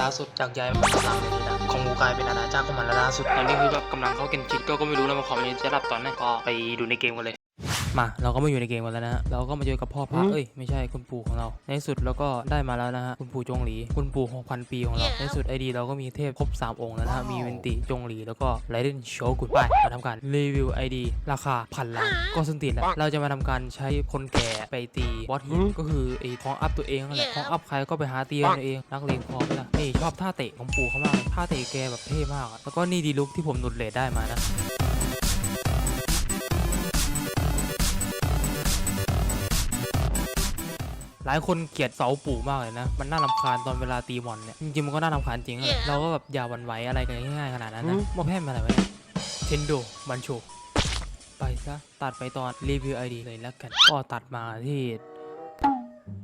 ล่าสุดจากยายมาสามเลยนะของกูกลายเป็นอาณาจักรของมันแล้วล่าสุดตอนนี้คือแบบกำลังเข้าเกนจิตก็ก็ไม่รู้แล้วมาขอมนี้จะรับตอนไหนก็ไปดูในเกมกันเลย มาเราก็มาอยู่ในเกมกันแล้วนะฮะเราก็มาเจอกับพ่อพระเอ้ยไม่ใช่คุณปู่ของเรา ในที่สุดเราก็ได้มาแล้วนะฮะคุณปู่จงหลีคุณปู่6,000ปีของเรา ในที่สุดไอดีเราก็มีเทพครบ 3 องค์แล้วนะฮะมีเวนติจงหลีแล้วก็ไรเดนโชกุนไปมาทำการรีวิวไอดีราคาพันล้านก็ส้นตีนแหละเราจะมาทำการใช้คนแก่ไปตีบอสหินก็คือไอ้ท้องอัพตัวเองนั่นแหละท้องอัพใครก็ไปหาตีกันเองนักเลงพอไหมล่ะนี่ชอบท่าเตะของปู่เขามากเลยท่าเตะแกแบบเท่มากอะแล้วก็นี่ดีลุกที่ผมหนุดเลทได้มานะ หลายคนเกลียดเสาปู่มากเลยนะ มันน่ารำคาญตอนเวลาตีมอนเนี่ย จริงๆมันก็น่ารำคาญจริงอะเราก็แบบอย่าหวั่นไหวอะไรกันง่ายๆขนาดนั้นนะมอแพมอะไรวะเนี่ยเทนโดบันโชไปซะ ตัดไปตอนรีวิวไอดีเลยแล้วกันก็ตัดมาที่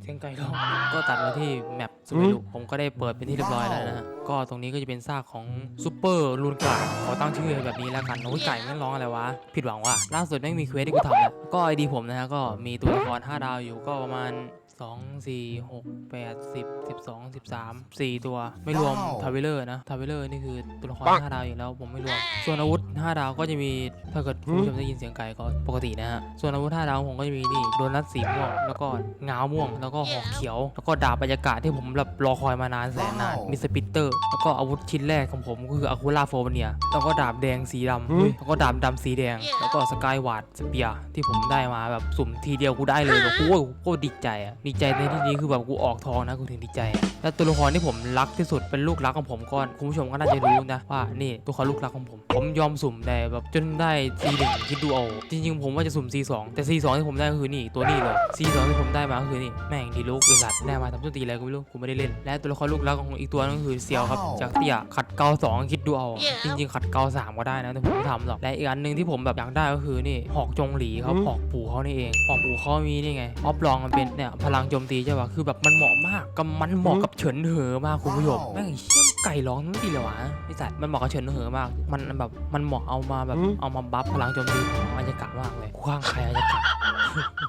เชียงไก่ทองก็ตัดมาที่แมปสมิลุผมก็ได้เปิดเป็นที่เรียบร้อยแล้วนะฮะก็ตรงนี้ก็จะเป็นซากของซูเปอร์ลูนกาขอตั้งชื่อแบบนี้แล้วกันโอ้ยไก่ไม่งร้องอะไรวะ ผิดหวังว่ะล่าสุดไม่งมีเควสที่กูทำแล้วก็ไอดีผมนะฮะก็มีตัวละคร5ดาวอยู่ก็ประมาณ2 4 6 8 10 12 13 4 ตัว ไม่รวมทาวเวลเลอร์นะทาวเวลเลอร์นี่คือตัวละคร5ดาวอยู่แล้วผมไม่รวม ส่วนอาวุธ 5 ดาวก็จะมีถ้าเกิดคุณผู้ชมได้ยินเสียงไก่ก็ปกตินะฮะ ส่วนอาวุธ 5 ดาวผมก็จะมีนี่โดนัทสีม่วงแล้วก็งาวม่วงแล้วก็หอกเขียว แล้วก็ดาบบรรยากาศที่ผมแบบรอคอยมานานแสนนานมิสปิเตอร์ แล้วก็อาวุธชิ้นแรกของผมก็คืออะคูล่าโฟเนีย แล้วก็ดาบแดงสีดำเฮ้ยแล้วก็ดาบดำสีแดง แล้วก็สกายวาร์ดสเปียร์ที่ผมได้มาแบบสุ่มทีเดียวกูได้เลยแบบกูโอ้ยโคตรดีใจอะ ดีใจในที่นี้คือแบบกูออกทองนะกูถึงดีใจอะแล้วตัวละครที่ผมรักที่สุดเป็นลูกรักของผมก่อนคุณผู้ชมก็น่าจะรู้นะว่านี่ตัวละครลูกรักของผม ผมยอมสุ่มแต่แบบจนได้ C1 คิดดูเอาจริงๆผมว่าจะสุ่ม C2 แต่ C2 ที่ผมได้ก็คือนี่ตัวนี้เลย C2 ที่ผมได้มาก็คือนี่แม่งดีลูกบริษัทได้มาทำต้นตีอะไรก็ไม่รู้กูไม่ได้เล่น และตัวละครลูกรักของอีกตัวนึงก็คือเซียวครับจากเตี้ยขัดเกาสองคิดดูเอาจริงๆขัดเกาสามก็ได้นะแต่ผมไม่ทำหรอกและอีกอันหนึ่งที่ผมแบบอยากได้ก็คือนี่หอกจงหลีครับหอกปู่เขานี่เองหอกปู่เขามีนี่ไงออฟลองมันเป็นเนี่ยพลังโจมตีใช่ป่ะคือแบบมันเหมาะมากกับมันเหมาะกับเฉินเหอมากคุณผู้ชมแม่งเชี่ยมไก่ร้องทั้งทีเลยวะไอสัตว์มันเหมาะกับเฉินเหอมาก มันแบบมันเหมาะเอามาแบบเอามาบัฟพลังโจมตีของอายากะมากเลยคว้างใครอายากะ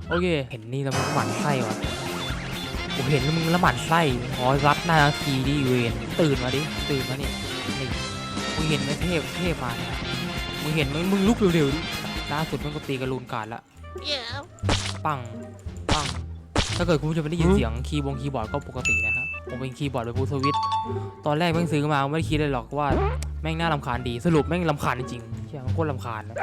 โอเค เห็นนี่แล้วมันหมั่นไส้ว่ะ ผมเห็นแล้วมึงแล้วหมั่นไส้ขอรัดหน้าทีดิเวนตื่นมาดิ ตื่นมานี่นี่มึงเห็นไหมเทพเทพมาเนี่ยมึงเห็นไหมมึงลุกเร็วๆดิล่าสุดมันก็ตีกระลูนการดละ Yeah. ปังปังถ้าเกิดคุณผู้ชมไม่ได้ยินเสียงคีย์บงคีย์บอร์ดก็ปกตินะครับผมเป็นคีย์บอร์ดแบบบูสวิตตอนแรกแม่งซื้อมาไม่ได้คิดเลยหรอกว่าแม่งน่ารำคาญดีสรุปแม่งรำคาญจริงๆเชี่ยมันโคตรรำคาญนะ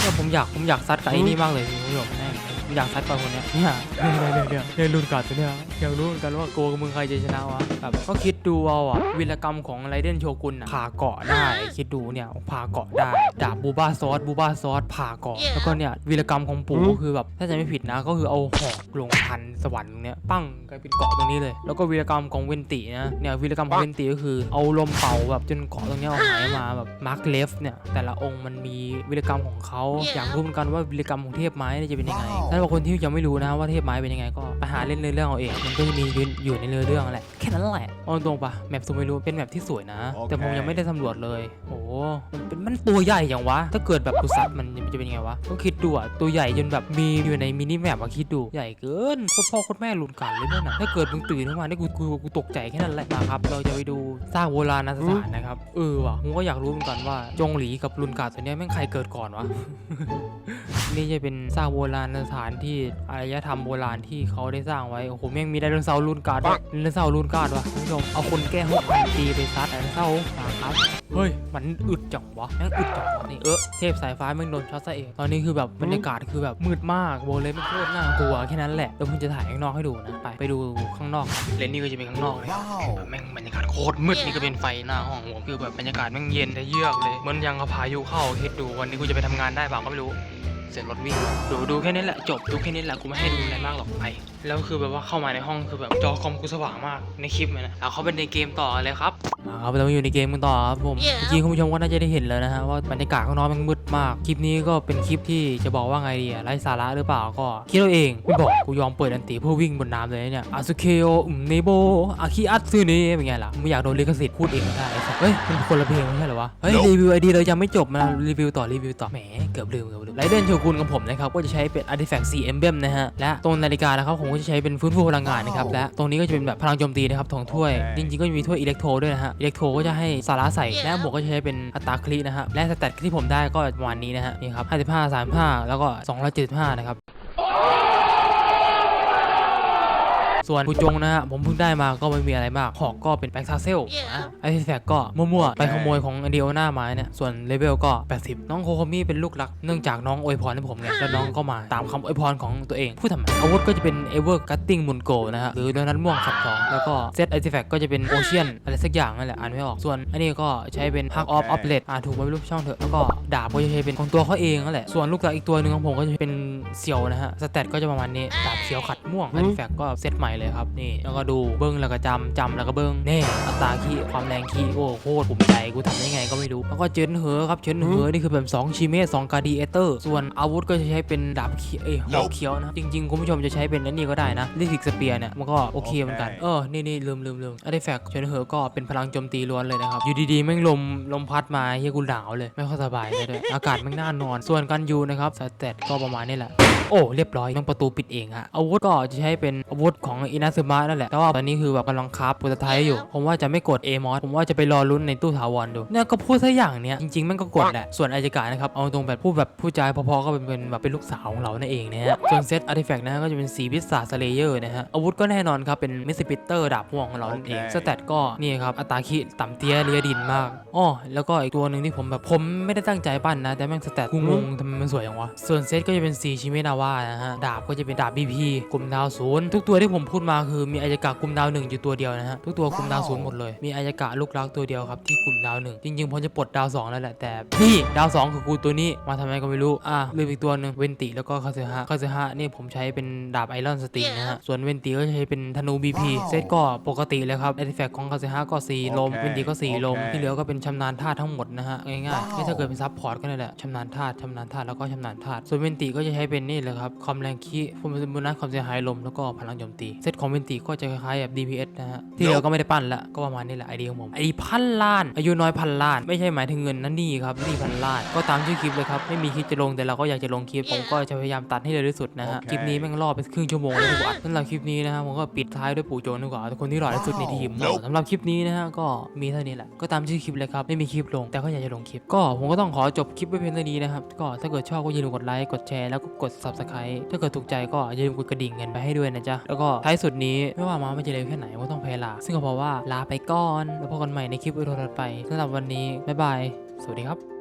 เนี่ยผมอยากผมอยากซัดกับไอ้นี่มากเลยคุณผู้ชมแม่งผม อยากซัดกับคนเนี้ยเนี่ยเนี่ยเนี่ยเนี่ยเนี่ยรุ่นการ์ดตัวเนี้ยอยากรู้เหมือนกันว่าโกกับมึงใครจะชนะวะแบบก็คิดดูเอาอะวีรกรรมของไรเดนโชกุนอะผ่าเกาะได้คิดดูเนี่ยผ่าเกาะได้ดาบบูบ้าซอสบูบ้าซอสผ่าเกาะแล้วก็เนี่ยวีรกรรมของปู่ก็คือแบบถ้าจะไม่ผิดนะ ก็คือเอาหอกลงพันสวรรค์ตรงเนี้ยปั้งกลายเป็นเกาะตรงนี้เลย แล้วก็วีรกรรมของเวนตินะเนี่ยวีรกรรมของเวนติก็คือเอาลมเป่าแบบจนเกาะตรงเนี้ยเอาหายมาแบบมาร์คเลฟเนี่ยแต่ละองค์มันมีวีรกรรมของเขาอยากรู้เหมือนกันว่าวีรกรรมของเทพไม้จะเป็นยังไงถ้าบางคนที่ยังไม่รู้นะว่าเทพไม้เป็นยังไงก็ไปหาเล่นเรื่องเอาเอง มันก็จะมีอยู่ในเรื่องแหละแค่นั้นแหละเอาตรงปะแมปซูไม่รู้เป็นแมปที่สวยนะ แต่ผมยังไม่ได้สำรวจเลย โอ้โหมันเป็นมันตัวใหญ่อย่างวะ ถ้าเกิดแบบกูซัดมันมันจะเป็นยังไงวะก็คิดดูอะตัวใหญ่จนแบบมีอยู่ในมินิแมปอะคิดดูใหญ่เกินโคตรพ่อโคตรแม่ลุนกันเลยเนี่ยนะถ้าเกิดมึงตื่นขึ้นมานี่กูกูกูตกใจแค่นั้นแหละนะครับเราจะไปดูสร้างโบราณสถานนะครับเออว่ะผมก็อยากรู้เหมือนกันว่าจงหลีกับลุนกาตัวเนี้ยแม่งใครเกิดก่อนวะนี่จะเป็นสร้างโบราณสถานที่อารยธรรมโบราณที่เขาได้สร้างไว้ โอ้โหแม่งมีไดโนเสาร์รุ่นการ์ดด้วยไดโนเสาร์รุ่นการ์ดว่ะคุณผู้ชม เอาคนแก้หกพันปีไปซัดไดโนเสาร์มาครับ เฮ้ย มันอึดจังวะแม่งอึดจังวะนี่เออเทพสายฟ้าแม่งโดนช็อตซะเอง ตอนนี้คือแบบบรรยากาศคือแบบมืดมากโบเลยมันโคตรน่ากลัวแค่นั้นแหละเดี๋ยวผมจะถ่ายข้างนอกให้ดูนะ ไปไปดูข้างนอกเลนนี่ก็จะเป็นข้างนอกเลยแม่งบรรยากาศโคตรมืดนี่ก็เป็นไฟหน้าห้องผมคือแบบบรรยากาศแม่งเย็นแต่เยือกเลยเหมือนยังกับพายุเข้าคิดดูวันนี้กูจะไปทำงานได้เปล่าก็ไม่รู้ เสร็จรถวิ่งดูดูแค่นี้แหละจบดูแค่นี้แหละกูไม่ให้ดูอะไรมากหรอกไปแล้วคือแบบว่าเข้ามาในห้องคือแบบจอคอมกูสว่างมากในคลิปเลยนะเอาเข้าไปในเกมต่อเลยครับมาครับเรามาอยู่ในเกมกันต่อครับผม Yeah. เมื่อกี้คุณผู้ชมก็น่าจะได้เห็นแล้วนะฮะว่าบรรยากาศข้างนอกมันมืดมากคลิปนี้ก็เป็นคลิปที่จะบอกว่าไงดีอะไร้สาระหรือเปล่าก็คิดเอาเองไม่บอกกูยอมเปิดอันติเพื่อวิ่งบนน้ำเลยนะเนี่ยอาซุเคโออุมเนโบอาคิอัตซึเนะเป็นไงล่ะไม่อยากโดนลิขสิทธิ์พูดเองไม่ได้ไอ้สัสเฮ้ยมันคนละเพลงไม่ใช่เหรอวะเฮ้ยรีวิวไอดีเรายังไม่จบมารีวิวต่อรีวิวต่อแหมเกือบลืมเกือบลืมไรเดนโชอคุณของผมนะครับก็จะใช้เป็น artifact 4 emblem นะฮะและตรงนาฬิกานะครับผมก็จะใช้เป็นฟื้นฟูพลังงานนะครับและตรงนี้ก็จะเป็นแบบพลังโจมตีนะครับของถ้วยจริงๆก็จะมีถ้วยอิเล็กโทรด้วยนะฮะอิเล็กโทรก็จะให้สาระใส่และหมวกก็จะใช้เป็นอัตราคลินะฮะและสแตทที่ผมได้ก็ประมาณนี้นะฮะนี่ครับ55 35แล้วก็275นะครับ ส่วนผู้จงนะฮะผมเพิ่งได้มาก็ไม่มีอะไรมากหอกก็เป็นแบ็กซาเซลไอแฟกก็มั่วๆ ไปขโมยของเดียวหน้าไม้เนี่ย ส่วนเลเวลก็ 80 น้องโคโคมี่เป็นลูกรัก เนื่องจากน้องอวยพรให้ผมไงแล้วน้องก็มาตามคำอวยพรของตัวเองพูดทำไมอาวุธก็จะเป็นเอเวอร์กัตติ้งมุนโกนะฮะ หรือโดนัทม่วงขัดสองแล้วก็เซตไอแฟกก็จะเป็นโอเชียนอะไรสักอย่างนั่นแหละอ่านไม่ออก ส่วนอันนี้ก็ใช้เป็นฮักออฟออฟเลตอ่านถูกไหมไม่รู้ช่างเถอะแล้วก็ดาบก็จะใช้เป็นของตัวเขาเองนั่นแหละส่วนลูกรักอีกตัวหนึ่งของผมก็จะเป็นเซียวนะฮะสแตทก็จะประมาณนี้ดาบเขียวขัดม่วงอือัมนแฟกก็เซตใหม่เลยครับนี่แล้วก็ดูเบิ้งแล้วก็จำจำแล้วก็เบิ้งเน่อัตราคีความแรงคีโอ้โคตรภูมิใจกูทำได้ไงก็ไม่รู้แล้วก็เจินเหอครับเจินเหอนี่คือแบบ2ชิเมส2กาดีเอเตอร์ส่วนอาวุธก็จะใช้เป็นดาบเขียวเอ้ยหอกเขียวนะจริงๆคุณผู้ชมจะใช้เป็นอันนี้ก็ได้นะลิทิกสเปียร์เนี่ยมันก็โอเคเหมือนกันเออนี่นี่ลืมลืมลืมอันนี้แฟกเจินเหอก็เป็นพลังโจมตีล้วนเลยนะครับอยู่ดีๆแม่งลมลมพัดมาเฮียกูหนาวเลยไม่ค่อยสบายเลยด้วยอากาศแม่งน่านอน ส่วนกันยูนะครับสเตตก็ประมาณนี้แหละโอ้เรียบร้อยต้องประตูปิดเองฮะอาวุธก็จะใช้เป็นอาวุธของอินาซึมะนั่นแหละแต่ว่าตอนนี้คือแบบกำลังคราฟโปรโตไทป์อยู่ ผมว่าจะไม่กด A m o d ผมว่าจะไปรอลุ้นในตู้ถาวรดูเนี่ยก็พูดซะอย่างเนี้ยจริงๆแม่งก็กดแหละส่วนอายการนะครับเอาตรงแบบพูดแบบพูดจาพอๆก็เป็นเป็นแบบเป็นลูกสาวของเรานั่นเองนะฮะส่วนเซตอาร์ติแฟกต์นะฮะก็จะเป็นสีพิศาจสเลเยอร์นะฮะอาวุธก็แน่นอนครับเป็นมิสซิปิเตอร์ดาบม่วงของเรานั่นเองโอเคสแตทก็นี่ครับอัตราคิต่ำเตี้ยเลียดินมากอ้อแล้วก็อีกตัวหนึ่งที่ผมแบบผมไม่ได้ตั้งใจปั้นนะ แต่แม่งสแตทกูงงทำไมมันสวยอย่างวะส่วนเซตก็จะเป็นสีชิเมนาวานะฮะดาบก็จะเป็นดาบ BP กลุ่มดาวศูนย์ทุกตัวที่ผมพูดมาคือมีอายกะกลุ่มดาวหนึ่งอยู่ตัวเดียวนะฮะทุกตัวกลุ่มดาวศูนย์หมดเลย มีอายกะลูกรักตัวเดียวครับที่กลุ่มดาวหนึ่งจริงๆผมจะปลดดาวสองแล้วแหละแต่นี่ดาวสองคือกูตัวนี้มาทำไมก็ไม่รู้อะลืมอีกตัวหนึ่งเวนติแล้วก็คาเซฮะคาเซฮะนี่ผมใช้เป็นดาบไอรอนสติงนะฮะส่วนเวนติก็จะใช้เป็นธนู BP เซตก็ปกติเลยครับอาร์ติแฟกต์ของคาเซฮะก็สีลมโอเคเวนติก็สีลมโอเคที่เหลือก็เป็นชำนาญธาตุทั้งหมดนะฮะง่ายๆนี่ถ้าเกิดเป็นซับพอร์ตก็นั่นแหละชำนาญธาตุชำนาญธาตุแล้วก็ชำนาญธาตุส่วนเวนติก็จะใช้เป็นนี่เลยครับความแรงคีฟูมิบุนัสความเสียหายลมแล้วก็พลังโจมตีเซตของเวนติก็จะคล้ายๆแบบ DPS นะฮะ ที่เหลือก็ไม่ได้ปั้นละ ก็ประมาณนี้แหละไอเดียของผม ไอดีพันล้าน อายุน้อยพันล้าน ไม่ใช่หมายถึงเงินนั่นนี่ครับนี่พันล้าน ก็ตามชื่อคลิปเลยครับ ไม่มีคลิปจะลงแต่เราก็อยากจะลงคลิป ผมก็จะพยายามตัดให้เร็วที่สุดนะฮะโอเคคลิปนี้แม่งรอไปครึ่งชั่วโมงแล้วดีกว่าสำหรับคลิปนี้นะฮะผมก็ปิดท้ายด้วยปู่โจนดีกว่าคนที่หล่อที่สุดในทีมสำหรับคลิปนี้นะฮะก็มีเท่านี้แหละ ก็ตามชื่อคลิปเลยครับ ไม่มีคลิปลง แต่ก็อยากจะลงคลิป ก็ผมก็ต้องขอจบคลิปไว้เพียงเท่านี้นะครับ ก็ถ้าเกิดชอบก็อย่าลืมกดไลค์ กดแชร์ แล้วก็กด subscribe ถ้าเกิดถูกใจก็อย่าลืมกดกระดิ่งเงินไปให้ด้วยนะจ๊ะ แล้วก็ท้ายสุดนี้ไม่ว่ามามันจะเร็วแค่ไหนก็ต้องแพ้ลาซึ่งก็เพราะว่าลาไปก่อนแล้วพบกันใหม่ในคลิปวิดีโอถัดไปสำหรับวันนี้บ๊ายบายสวัสดีครับ